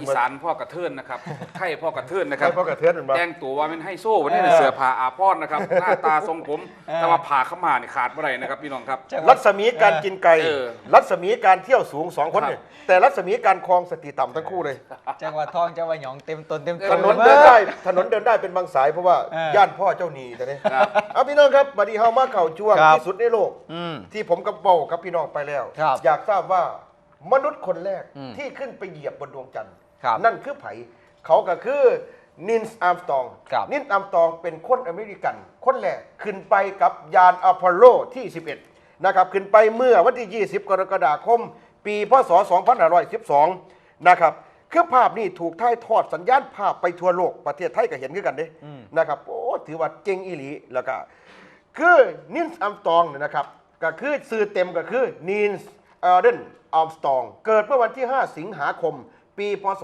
อีสานพ่อกระเทือนนะครับไทยพ่อกระเทือนนะคใครรับพ่อกระเทือนมันบ้าแต่งตัวว่าเป็นไฮโซ่วันนี้เสือผ่าอาพรนะครับ หน้าตาทรงผมแต่ว่าผ่าเข้ามาเนี่ยขาดเมื่อไหรนะครับพี่น้องครับจังหวัรัดศมีการกินไก่ เออ รัศมีการเที่ยวสูงสองคนเนี่ยครับแต่รัศมีการคลองสติต่ำทั้งคู่เลย จังหวัดทองจังหวัดหยองเต็มตนเต็มถตนนนเดินได้ถนนเดินได้เป็นบางสายเพราะว่าเออย่านพ่อเจ้าหนีแต่เนี่ยครับ เอาพี่น้องครับบัดนี้เฮามาเข่าช่วงครับที่สุดในโลก อืมที่ผมกับเบากับพี่น้องไปแล้ว ครับ อยากทราบว่า มนุษย์คนแรกอืมที่ขึ้นไปเหยียบบนดวงจันทร์ครับนั่นคือไผ เขาก็คือนินส์อาร์มสตองครับ นินส์อาร์มสตองเป็นคนอเมริกัน คนแรกขึ้นไปกับยานอพอลโลที่ 11 นะครับ ขึ้นไปเมื่อวันที่ 20 กรกฎาคม ปีพศ 2512 นะครับคือภาพนี้ถูกถ่ายทอดสัญญาณภาพไปทั่วโลกประเทศไทยก็เห็นคือกันเด้อืมนะครับโอ้ถือว่าเจ๋งอีหลีแล้วก็ คือนินส์อัมสตองเนี่ยนะครับ ก็คือสื่อเต็มก็คือนินส์ เอเดนอัมสตอง เกิดเมื่อวันที่ 5 สิงหาคม ปีพศ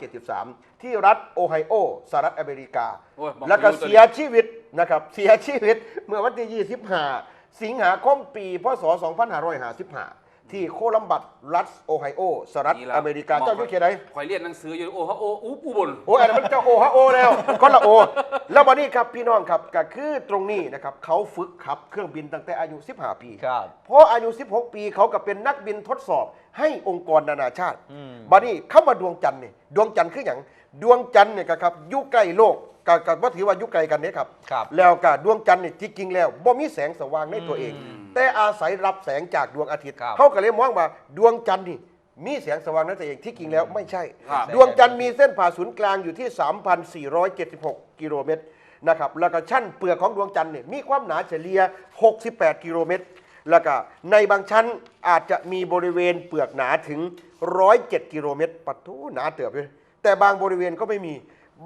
2473 ที่รัฐโอไฮโอสหรัฐอเมริกา โอ้ยบอกแล้วก็ไม่รู้ตัวเสียชีวิตนะครับเสียชีวิตเมื่อวันที่ 25 สิงหาคมปีพศ 2555 ที่โคลัมบัสรัฐโอไฮโอสหรัฐนี่ล่ะอเมริกาเจ้าอยู่เขตไหนคอยเรียนหนังสืออยู่โอ้ฮะโอ้อุอุบล โอ้ยอันนั้นมันเจ้าโอฮะโอแล้วก็ละโอ แล้ววันนี้ครับพี่น้องครับก็คือตรงนี้นะครับเขาฝึกขับเครื่องบินตั้งแต่อายุ 15 ปีครับ เพราะอายุ 16 ปีเขาก็เป็นนักบินทดสอบให้องค์กรนานาชาติอืม บัดนี้เข้ามาดวงจันทร์นี่ดวงจันทร์คืออย่างดวงจันทร์เนี่ยก็ครับอยู่ใกล้โลกก็ก็ว่าถือว่าอยู่ไกลกันเนี่ยครับ ครับ แล้วก็ดวงจันทร์นี่ที่จริงแล้วบ่มีแสงสว่างในตัวเอง อืม แต่อาศัยรับแสงจากดวงอาทิตย์ ครับเขาก็เลยมองว่าดวงจันทร์นี่มีแสงสว่างในตัวเองที่จริงแล้วไม่ใช่ ครับ ดวงจันทร์มีเส้นผ่าศูนย์กลางอยู่ที่ 3,476 กิโลเมตรนะครับแล้วก็ชั้นเปลือกของดวงจันทร์เนี่ยมีความหนาเฉลี่ย 68 กิโลเมตร แล้วก็ในบางชั้นอาจจะมีบริเวณเปลือกหนาถึง 107 กิโลเมตร ปัดทูหนาเติบเลยแต่บางบริเวณก็ไม่มี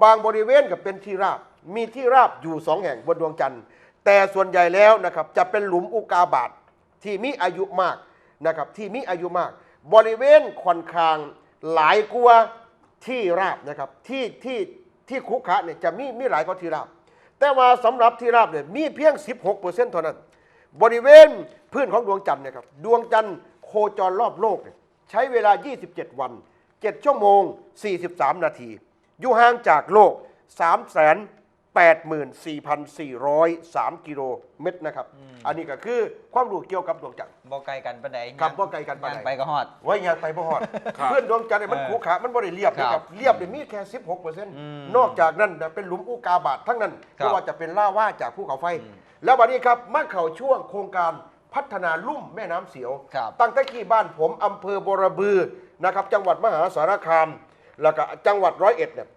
บางบริเวณก็เป็นที่ราบ มีที่ราบอยู่สองแห่งบนดวงจันทร์ แต่ส่วนใหญ่แล้วนะครับจะเป็นหลุมอุกาบาตที่มีอายุมากนะครับที่มีอายุมาก บริเวณค่อนข้างหลายกว่าที่ราบนะครับที่ที่ที่คุกคะเนี่ยจะมีมีหลายกว่าที่ราบ แต่ว่าสำหรับที่ราบเนี่ยมีเพียง 16%เท่านั้น บริเวณพื้นของดวงจันทร์เนี่ยครับดวงจันทร์โคจรรอบโลกเนี่ยใช้เวลา 27 วัน 7 ชั่วโมง 43 นาที อยู่ห่างจากโลก 3 8 4 4 0 3 กิโลเมตรนะครับ อันนี้ก็คือความรู้เกี่ยวกับดวงจันทร์บ่ไกลกันปานใดครับบ่ไกลกันปานใดย่งไปก็ฮอดไว้ยางไปบ่ฮอดครับเพื่อนดวงจันทร์เนี่ยมันเออขรุขระมันบ่ได้เรียบนะคครัรับบเรียบเนี่ยมีแค่ 16เปอร์เซ็นต์อืมนอกจากนั้นนะเป็นหลุมอุกาบาตทั้งนั้นครับไม่ว่าจะเป็นล่าว่าจากภูเขาไฟ แล้ววันนี้ครับมาเข้าช่วงโครงการพัฒนาลุ่มแม่น้ำเสียวครับตั้งแต่กี่บ้านผมอำเภอบรบือนะครับ จังหวัดมหาสารคาม แล้วก็จังหวัดร้อยเอ็ดเนี่ย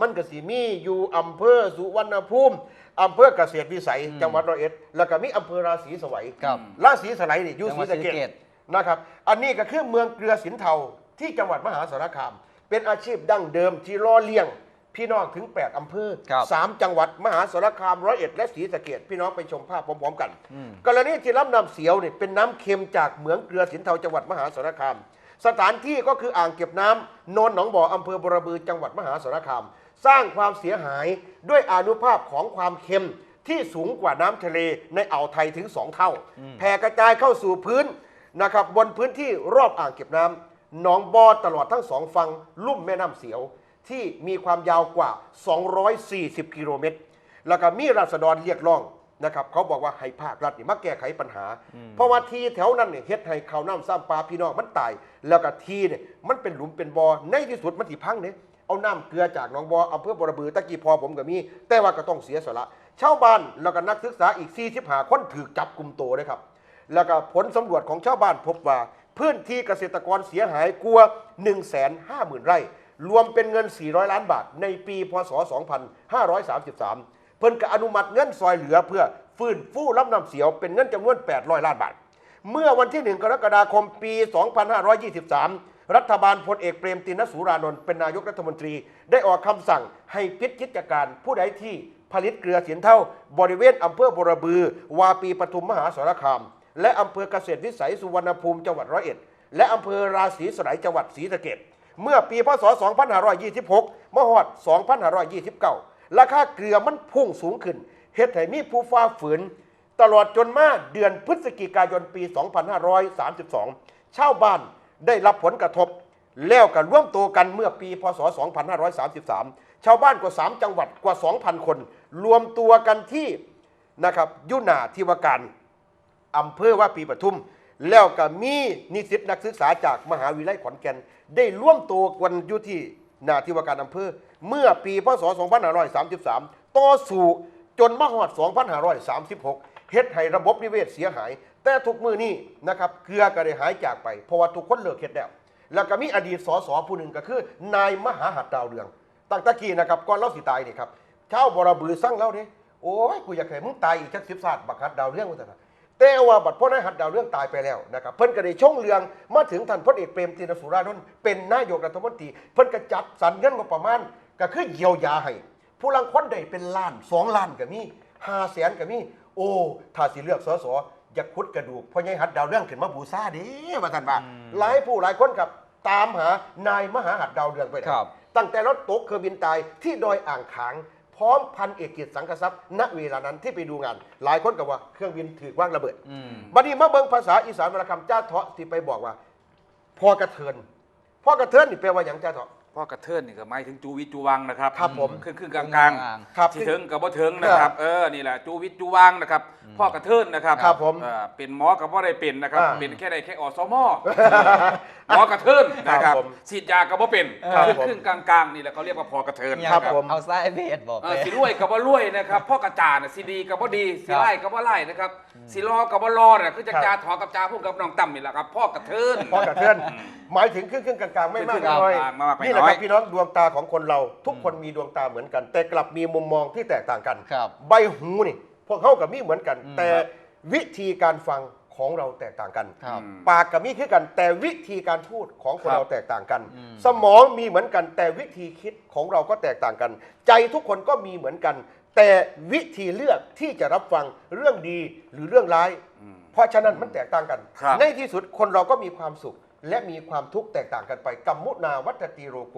มันก็สิมีอยู่อำเภอสุวรรณภูมิอำเภอเกษตรวิสัยจังหวัดร้อยเอ็ดแล้วก็มีอำเภอราศีสวัยครับราศีสไลนี่อยู่จังหศวัรีดสะเกศรีสะเกษษนะครับ อันนี้ก็คือเมืองเกลือสินเทาที่จังหวัดมหาสารคาม เป็นอาชีพดั้งเดิมที่ล่อเลี้ยง พี่น้องถึง 8 อำเภอครับสามจังหวัดมหาสารคามร้อยเอ็ดและศรีสะเกษพี่น้องไปชมภาพพร้อมๆกันอืมกรณีที่รับน้ำเสียวเนี่ยเป็นน้ำเค็มจากเหมืองเกลือสินเทาจังหวัดมหาสารคาม สถานที่ก็คืออ่างเก็บน้ำโนนหนองบ่ออำเภอบรบือจังหวัดมหาสารคาม สร้างความเสียหายด้วยอานุภาพของความเค็มที่สูงกว่าน้ำทะเลในอ่าวไทยถึง 2 เท่า แผ่กระจายเข้าสู่พื้นนะครับบนพื้นที่รอบอ่างเก็บน้ำหนองบอตลอดทั้งสองฝั่งลุ่มแม่น้ำเสียว ที่มีความยาวกว่า 240 กิโลเมตร แล้วก็มีราษฎรเรียกร้องนะครับเขาบอกว่าให้ภาครัฐนี่มาแก้ไขปัญหา เพราะว่าทีแถวนั้นเนี่ยเฮ็ดให้ข้าวน้ำซ้ำปลาพี่น้องมันตาย แล้วก็ทีเนี่ยมันเป็นหลุมเป็นบ่อในที่สุดมันสิพังเนี่ย เอาน้ำเกลือจากหนองบ่ออำเภอบรบือตะกี้พอผมก็มี แต่ว่าก็ต้องเสียสละชาวบ้านแล้วก็นักศึกษาอีก45คนถูกจับกลุ่มตัวนะครับ แล้วก็ผลสำรวจของชาวบ้านพบว่า พื้นที่เกษตรกรเสียหายกว่า1 5 0 0 0 0 ไร่ รวมเป็นเงิน 400 ล้านบาท ในปีพศ 2533 เพิ่นก็อนุมัติเงินซอยเหลือเพื่อฟื้นฟูลำน้ำเสียวเป็นเงินจำนวน 800 ล้านบาท เมื่อวันที่ 1 กรกฎาคมปี 2523 รัฐบาลพลเอกเปรมตินสูรานนท์เป็นนายกรัฐมนตรี ได้ออกคำสั่งให้ปิดกิจการผู้ใดที่ผลิตเกลือเสียนเท่า บริเวณอำเภอบรบือ วาปีปทุมมหาสารคาม และอำเภอเกษตรวิสัยสุวรรณภูมิจังหวัดร้อยเอ็ดและอำเภอราศีสไลยจังหวัดศรีสะเกษเมื่อปีพศ 2526มหอด 2529 ราคาเกลือมันพุ่งสูงขึ้นเฮ็ดให้มีผู้ฟ้าฝืน ตลอดจนมาเดือนพฤศจิกายนปี 2532 ชาวบ้าน ได้รับผลกระทบ แล้วกันร่วมตัวกันเมื่อปีพศ 2533 ชาวบ้านกว่า 3 จังหวัดกว่า 2,000 คน รวมตัวกันที่นะครับยุนาธิวการอำเภอว่าปีปทุม แล้วก็มีนิสิตนักศึกษาจากมหาวิทยาลัยขอนแก่น ได้ร่วมตัวกันอยู่ที่นาธิวการอำเภอ เมื่อปีพศ 2533 ต่อสู่จนมหอด 2536 เฮ็ดให้ระบบนิเวศเสียหาย แต่ทุกมือนี้นะครับเกลือก็ได้หายจากไป เพราะว่าทุกคนเลิกเฮ็ดแล้วแล้วก็มีอดีตสสผู้หนึ่งก็คือ นายมหาหัดดาวเรืองตั้งตะกี้นะครับก่อนเล่าสิตายนี่ครับเชาบรบือสั่งเล่าเนี่ยโอ้ยกูอยากให้มึงตายอีกจักสิบศาสตร์บักหัดดาวเรืองว่าแต่นะแต่ว่าบัดพ่อนายหัดดาวเรืองตายไปแล้วนะครับเพิ่นก็ได้ช่องเรืองมาถึงท่านพลเอกเปรมตินสุรานนท์เป็นนายกรัฐมนตรีเพิ่นก็จัดสรรเงินงบประมาณก็คือเยียวยาให้ผู้ลังคนได้เป็นล้านสองล้านก็มีห้าแสนก็มีโอ้ถ้าสิเลือกสส อยากขุดกระดูกพ่อใหญ่หัดดาวเรื่องขึ้นมาบูชาเดิว่าท่านว่าหลายผู้หลายคนกับตามหานายมหาหัดดาวเรืองไปไหนครับ ตั้งแต่รถตกเครื่องบินตายที่ดอยอ่างขาง พร้อมพันเอกกิจสังกทรัพย์ณเวลานั้นที่ไปดูงาน หลายคนก็ว่าเครื่องบินถือว่างระเบิดอืม บัดนี้มาเบิ่งภาษาอีสานวรรณคำจ้าเถาะที่ไปบอกว่าพ่อกระเทินพ่อกระเทินนี่แปลว่าอย่างจ้าเถาะ พ่อกระเทินนี่ก็หมายถึงจูวิทจูวังนะครับครับผมครึ่งครึ่งกลางกลางครับที่ถึงกับบ่ถึงนะครับ เออนี่แหละจูวิทจูวังนะครับ พ่อกระเทินนะครับครับผมเออเป็นหมอกับบ่ได้เป็นนะครับอ่าเป็นแค่ได้แค่อสมหมอกระเทินนะคครัรับบผมฉีดยากับบ่เป็นครับครึ่งผมครึ่งกลางกลางนี่แหละเขาเรียกว่าพอกระเทินเนี่ยครับนะผมเอาไส้เบสบอกเอไปอสิรวยกับว่ารวยนะครับพ่อกระจาน่ะสิดีกับว่าดีสิครับไล่กับว่าไล่นะครับสิรอกับว่ารอเนี่ยคือจะครับจาถอกับจาพูดกับน้องตั้มนี่แหละครับพ่อกระเทินพ่อกระเทินหมายถึงครึ่งครึ่งกลางๆไม่มากครึ่ไม่งๆน้อยกลางๆไม่มากไม่นี่แหละน้คอยรับพี่น้องดวงตาของคนเราทุกคนมีดวงตาเหมือนกัน แต่กลับมีมุมมองที่แตกต่างกัน ครับ ใบหูนี่พวกเขากับมีเหมือนกัน อืมแต่วิธีการฟังของเราแตกต่างกัน ครับปากกับมีคือกัน แต่วิธีการพูดของคนครับเราแตกต่างกัน อืม สมองมีเหมือนกัน แต่วิธีคิดของเราก็แตกต่างกัน ใจทุกคนก็มีเหมือนกัน แต่วิธีเลือกที่จะรับฟังเรื่องดีหรือเรื่องร้ายอืมเพราะฉะนั้นมันแตกต่างกัน ครับในที่สุดคนเราก็มีความสุข และมีความทุกข์แตกต่างกันไปกัมมุนาวัตติโรโก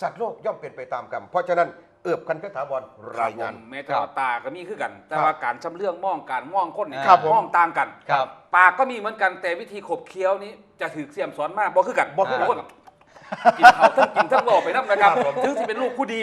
สัตว์โลกย่อมเป็นไปตามกรรมเพราะฉะนั้นเอือบคันคถาวรรายงานแม้แต่ว่าตาก็มีคือกัน แต่ว่าการชำเรื่องมองการมองคนนี่ครับผมมองต่างกันครับปากก็มีเหมือนกันแต่วิธีขบเคี้ยวนี้จะถือเสียมสอนมากบ่คือกันบ่คือกันคน กินเขาทั้งกินทั้งบอกไปนับนะครับครับผมถึงที่เป็นลูกผู้ดี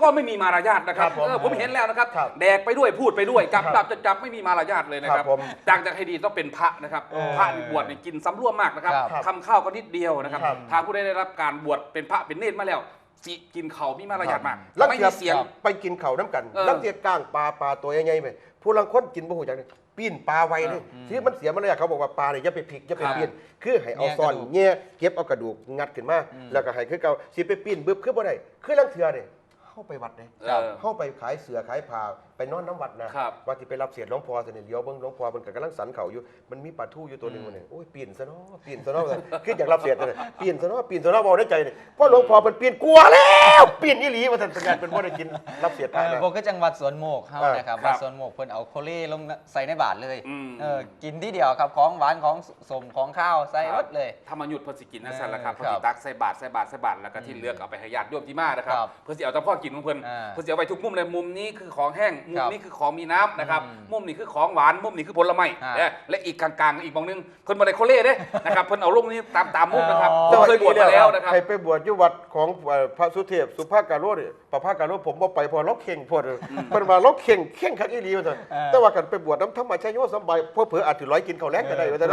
ก็ไม่มีมารยาทนะครับครับผมเออผมเห็นแล้วนะครับ ครับแดกไปด้วยพูดไปด้วยจับครัจับบจะจับไม่มีมารยาทเลยนะคครัรับบผมจากจะให้ดีต้องเป็นพระนะครับเออพระนี่บวชนี่กินสำรวมมากนะครับครับทำข้าวก็นิดเดียวนะครับครับทางผู้ได้รับการบวชเป็นพระเป็นเนตรมาแล้วสิกินเขาวมีมารยาทมากแล้วไม่เทียมีบเสียง ไปกินเขาวน้ำกันเออ แล้วเทียบก้างปลาปลาตัวใหญ่ๆไปผู้ลังคนกินบ่หูจักเลย ปีนปลาไวเลยที่มันเสียมันเลยเขาบอกว่าปลาเนี่ยอย่าไปพลิกอย่าไปครับเปียนคือให้เอาซ่อนแง่กระดูกแง่เก็บเอากระดูกงัดขึ้นมาแล้วก็ให้คือเก่าสิไปปีนบึบคือบ่ได้คือลังเทือเนี่ยเข้าไปวัดเนี่ยเออเข้าไปขายเสือขายผ้าไป นอนน้ำวัดนะครับว่าที่ไปรับเสียรหลวงพ่อเสยเดียวเบิ่งหลวงพ่อมันก็กำลังสันเขาอยู่มันมีปลาทู่อยู่ตัวหนึงมันเนี่ยโอ้ยปีนซะเนาะปีนซะเนาะคืออยากรับเสียรเลยปีนซะเนาะปีนซะเนาะบอกได้ใจเนี่ยเพราะหลวงพ่อเป็นปีนกลัวแล้วปีนอีหลีว่าท่านสัญญาณเป็นบ่ได้กินรับเสียรเอพระอนะ ผมก็จังหวัดสวนโมกเฮาเออ นะครับครับวัดสวนโมกเพิ่นเอาโคเล่ลงใส่ในบาทเลยอืม เออกินที่เดียวครับของหวานของสมของข้าวใส่หมดเลยถ้ามาหยุดเพิ่นสิกินนะเออสั่นละครับคเพิ่รันบสิตักใส่บาตรใส่บาตรใส่บาตรแล้วก็ที่เหลือกเอาไปให้ญาติโยมที่มานะครับครับเพิ่นสิเอาแต่พ่อกินของเพิ่นอ่า เพิ่นสิเอาไปทุกมุมเลยมุมนี้คือของแห้งมุคมรับนี้คือของมีน้ำนะครับอืมมุมนี้คือของหวานมุมนี้คือผลไม้อ่าเอ้ยและอีกกลางๆ อีกมองนึงเพิ่นบ่ได้โคเล่เด้นะครับเพิ่นเอาลงนี้ตามตามมุมนะครับอ๋อผมเคยบวชมาแล้วนะครับใครไปบวชอยู่วัดของเอ่อพระสุเทพสุภาพการโรดประภาพการโรดผมบ่ไปเพอเราเข่งพอดเพิ่นว่าเราเข่งเข่งคักอีหลีว่าซั่นเออแต่ว่ากันไปบวชน้ำธรรมชโยสำบายเพอเผื่ออาจสิร้อยกินข้าวแลงก็ได้ว่าซั่น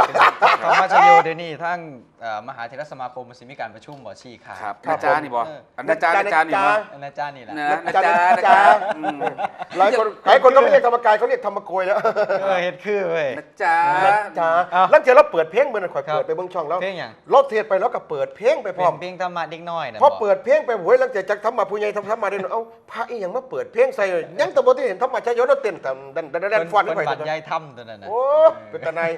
ธรรมชโยเดี๋ยวนี้ทั้งเอ่อมหาเทรสมาคมมันสิมีการประชุมบ่ชี้ขาดครับครับอาจารย์นี่บ่เอออันอาจารย์อาจารย์นี่บ่อันอาจารย์นี่แหละนะอาอาจารย์จารย์อาจารย์อืมหลายคนหลายคนก็ไม่เรียกธรรมกายเขาเรียกธรรมโกยแล้วเออเฮ็ดคือเว้ย นะจ๊ะจ้าอ้าวแล้วเดี๋ยวเราเปิดเพลงเมื่อนั้นข่อยครับเปิดไปเบิ่งช่องแล้วเพลงหยัง เราเทศไปแล้วก็เปิดเพลงไปพเป็ร้อมนเพลงธรรมะเด็กน้อยนะพอเปิดเพลงไปโวยหลังจากจากทำมาผู้ใหญ่ทำทำมาได้เนาะเอ้าพระอีหยังมาเปิดเพลงใส่เลยยังแตะบ่ที่เห็นธรรมชโยเราเต้นแต่ดันดันดันดันฟอนเพิ่ไปนข่บรอยรยายถ้ำตัวนั้นนะโอ้เป็นตาในาย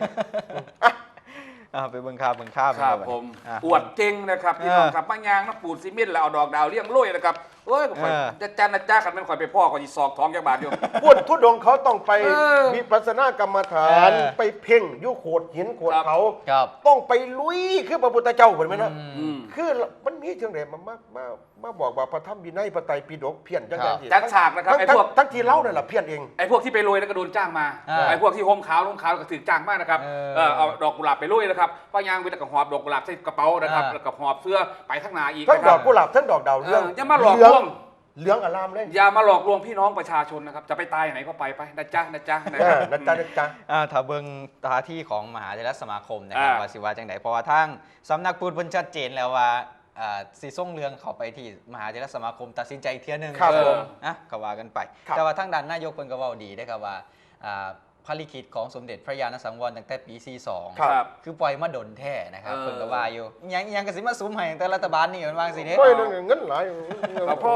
อ่าไปเบิ่งข้าวเบิ่งข้าวครับเงผมอะอวดเก่งนะครับพี่น้องเออครับมายางน้ำปูดซีเมนต์แล้วเอาดอกดาวเลี้ยงโรยนะครับ เอ้ยข่อยเออ จะจันนะจ้ากันเป็นข่อยไปพ่อข่อยสิซอกท้องจักบาทอยู่พูดทุดงค์เขาต้องไปเออวิปัสสนากรรมฐานเออไปเพ่งอยุโขดหินโขดครับเขา ครับ ต้องไปลุยคือพระพุทธเจ้าเหมือนไหมนะ อืมอืม คือมันมีจังไดมามามามาบอกว่าพระธรรมวินัยพระไตรปิฎกเพี้ยนจังครัไดบสิจัดฉากนะครับทั้งไอ้ทั้งพวกทั้งที่เล่านั่นแหละเพี้ยนเองไอ้พวกที่ไปโรยนั่นก็โดนจ้างมาอ่าไอ้พวกที่ห่มขาวห่มขาวก็ถือจ้างมากนะครับเออเออเอาดอกกุหลาบไปโรยนะครับป้ายางไปแล้วก็หอบดอกกุหลาบใส่กระเป๋านะครับอ่าแล้วก็หอบเสื้อไปข้างหน้าอีกทั้งนะคดรัอบกกุหลาบทั้งดอกดาวเอเรืองออย่ามาหลอกเหลลืวงง เหลืองอารามเลยอย่ามาหลอกลวงพี่น้องประชาชนนะครับ จะไปตายไหนก็ไปไปนะจ๊ะนะจ๊ะนะเอครับอนะจ๊ะนะจ๊ะ อ่าถ้าเบิ่งตาที่ของมหาเถรสมาคมนะครับอ่า ว่าสิว่าจังไดเพราะว่าทางสำนักพุทธเพิ่นชัดเจนแล้วว่าอ่าสิส่งเรื่องเข้าไปที่มหาเถรสมาคมตัดสินใจเที่ยหนึงครับเออผมนะก็ว่ากันไป ครับแต่ว่าทางด้านนายกเพิ่นก็เว้าดีนะครับว่าอ่า ภารกิจของสมเด็จพระยาณสังวรตั้งแต่ปี 42ครับครับคือปล่อยมาดนแท้นะครับเออ เพิ่นก็ว่าอยู่อิหยังอิหยังก็สิมาซุมให้ตั้งแต่รัฐบาลนี่มันว่าสิเด้โอ้ยเรื่องเงินหลายก็พ่อ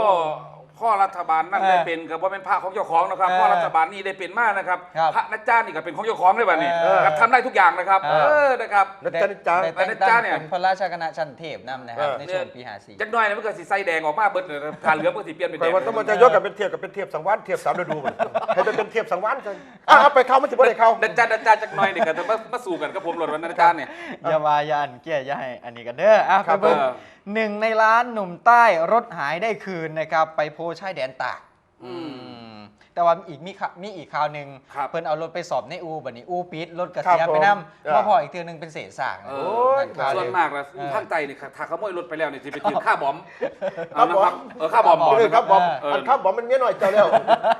พ่อรัฐบาลนั่นเออได้เป็นกับว่าเป็นพระของเจ้าของนะครับเออพ่อรัฐบาลนี่ได้เป็นมากนะครับครับพระนัจจานี่ก็เป็นของเจ้าของได้แบบนี้เออ ครับทำได้ทุกอย่างนะครับ เอเอออนะครับนะจ๊ะนะจ๊ะได้แต่งแต่ตั้จ้างเนี่ยเป็นพระราชคณะชั้นเทพนํนะครับ เออ ในช่วงปี54 จักหน่อยนะมันก็สิใส่แดงออกมาเบิดเลยนะทานเหลืองมันก็สิเปลี่ยนเป็นใครแดงว่าต้องมาจะยกกับเป็นเทียบกับเป็นเทียบสังวานเทียบสามฤดูมันให้ไปเป็นเทียบสังวานกันอะเอาไปเข้ามันจะไม่ได้เข้า นัจจานัจจาจักหน่อยนี่ก็จะมามาสู่กันกับผมหลดวันนัจจาเนี่ย อย่าว่าอย่าอันเกี้ยอย่าให้อันนี้กันเด้ออะครัไปบเบิ่งเออ หนึ่งในล้านหนุ่มใต้รถหายได้คืนนะครับ ไปโพชายแดนตากอืม อืมแต่ว่าอีกมีข่ามีอีกข่าวหนึ่งครับเพิ่นเอารถไปสอบในอูบัดนี้อูปิดรถกระครับเสียผมไปนํอ่า ว่าพออีกเทื่อหนึงเป็นเศษซากนะเอโอ้อยข่าวส่วนเดียวมากแล้วเออ ภาคใต้นี่ถ้าขโมยรถไปแล้วนี่จะไปถือค่าบอมครัเอาบนะครับผมเออค่าบอมเออครับบอมเอออันครับบอมมันเมียหน่อยเจ้าแล้ว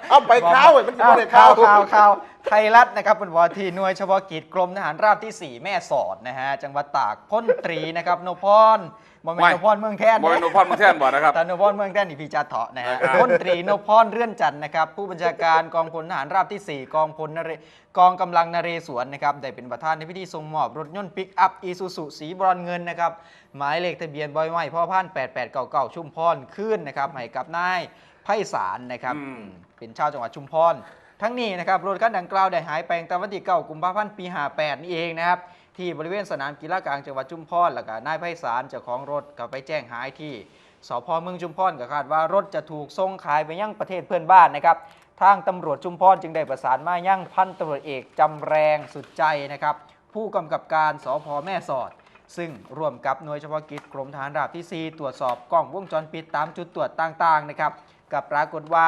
เอาไปเข้าไอ้มันจะไม่ได้ข่าเข้าว ข่าวข่าวไทยรัฐนะครับเป็นวาทีหน่วยเฉพาะกิจกรมทหารราบที่ 4 แม่สอดนะฮะ จังหวัดตากพ้นตรีนะครับ โนพร บ่แม่นไม่โนพรเมืองแทนบอยนะโนพรเมืองแท่นบ่นะครับตานพรเมืองแท่นนี่พี่จาเถาะนะฮะนะครับพลตรีนพรเรื่อนจันทร์นะครับ ผู้บัญชาการกองพลทหารราบที่ 4 กองพลนเรกองกำลังนเรศวรนะครับได้เป็นประธานในพิธีทรงมอบรถยนต์ปิกอัพอีซูซูสีบรอนเงินนะครับหมายเลขทะเบียนบอยไม้พ่อพัน8899ชุมพรขึ้นนะครับให้กับนายไพศาลนะครับอืมเป็นชาวจังหวัดชุมพรทั้งนี้นะครับรถคันดังกล่าวได้หายไปตั้งแต่วันที่9กุมภาพันธ์ปี 58 นี่เองนะครับ ที่บริเวณสนามกีฬากลางจังหวัดชุมพรแล้วก็นายไพศาลเจ้าของรถก็ไปแจ้งหายที่สพเมืองชุมพรก็คาดว่ารถจะถูกส่งขายไปยังประเทศเพื่อนบ้านนะครับทางตำรวจชุมพรจึงได้ประสานมายังพันตำรวจเอกจำแรงสุดใจนะครับ ผู้กำกับการสพแม่สอด ซึ่งร่วมกับหน่วยเฉพาะกิจกรมทหารราบที่ 4 ตรวจสอบกล้องวงจรปิดตามจุดตรวจต่างๆนะครับกับปรากฏว่า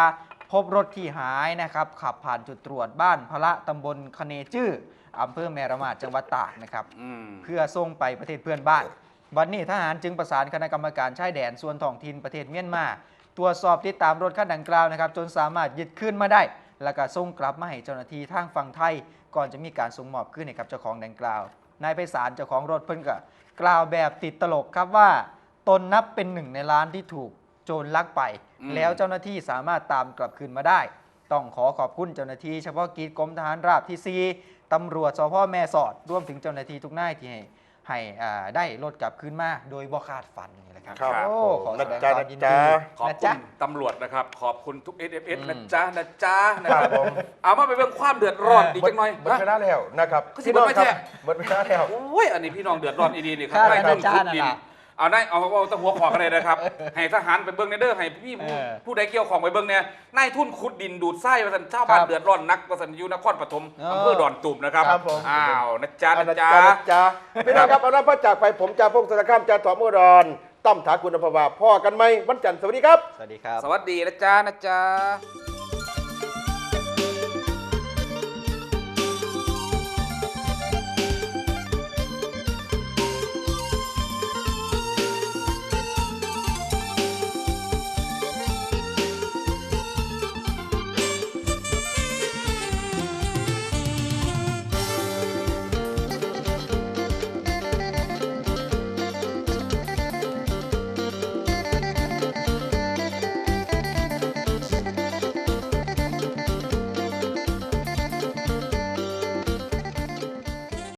พบรถที่หายนะครับขับผ่านจุดตรวจบ้านพระตำบลคเนจื้ออำเภอแมระมาดจังหวัดตากนะครับอืมเพื่อส่งไปประเทศเพื่อนบ้าน วันนี้ทหารจึงประสานคณะกรรมการชายแดนส่วนท้องถิ่นประเทศเมียนมาตรวจสอบติดตามรถคันดังกล่าวนะครับ จนสามารถยึดขึ้นมาได้ แล้วก็ส่งกลับมาให้เจ้าหน้าที่ทางฝั่งไทย ก่อนจะมีการส่งมอบขึ้นให้กับเจ้าของดังกล่าวนายไพศาลเจ้าของรถเพิ่นก็กล่าวแบบติดตลกครับว่า ตนนับเป็นหนึ่งในล้านที่ถูก โจรลักไป อืม แล้วเจ้าหน้าที่สามารถตามกลับคืนมาได้ ต้องขอขอบคุณเจ้าหน้าที่เฉพาะกิจกรมทหารราบที่ 4ตำรวจสพแม่สอดรวมถึงเจ้าหน้าที่ทุกนายที่ให้ให้อ่าได้รถกลับคืนมาโดยบ่คาดฝันนี่แหละครับครับโอ้ผมขอแสดงนะจ๊ะความยินนะดีจ๊ะ ขอบนะคุจ๊ะ ณตำรวจนะครับ ขอบคุณทุก s f s อืมนะจ๊ะนะจ๊ะนะคครัรับบผม เอามาไปเบิ่งความเดือดร้อนอีกจังหน่อยหมดเวลาแล้วนะครับก็สิพี่น้องหมดคไปรับแท้ หมดเวลาแล้ว โอ้ยอันนี้พี่น้องเดือดร้อนอีดีนี่ครัค่าบอะไรเรื่องนะจ๊ะขุดดินน่ะ เอาได้เอาเอาตะหัวขอกันเลยนะครับให้ทหารไปเบิ่งในเด้อให้พี่ผู้เออผู้ใดเกี่ยวของไปเบิ่งเนี่ยนายทุนขุดดินดูดไส้ประสันชาวบ้านครับเดือดร้อนนักประสันอยูนครปฐมเอออำเภอดอนตุ่มนะครับครับผม อ้าวนะจ๊ะอานะจาจ๊ะรย์จ้าพี่น้องครับเอาละพระจากไปผมจ่าพงศธรข้ามจ่าถอมอุดรตั้มถาคุณอภวาพ่อกันไหมวันจันทร์สวัสดีครับ สวัสดีครับ สวัสดีนะจ๊ะนะจ๊ะ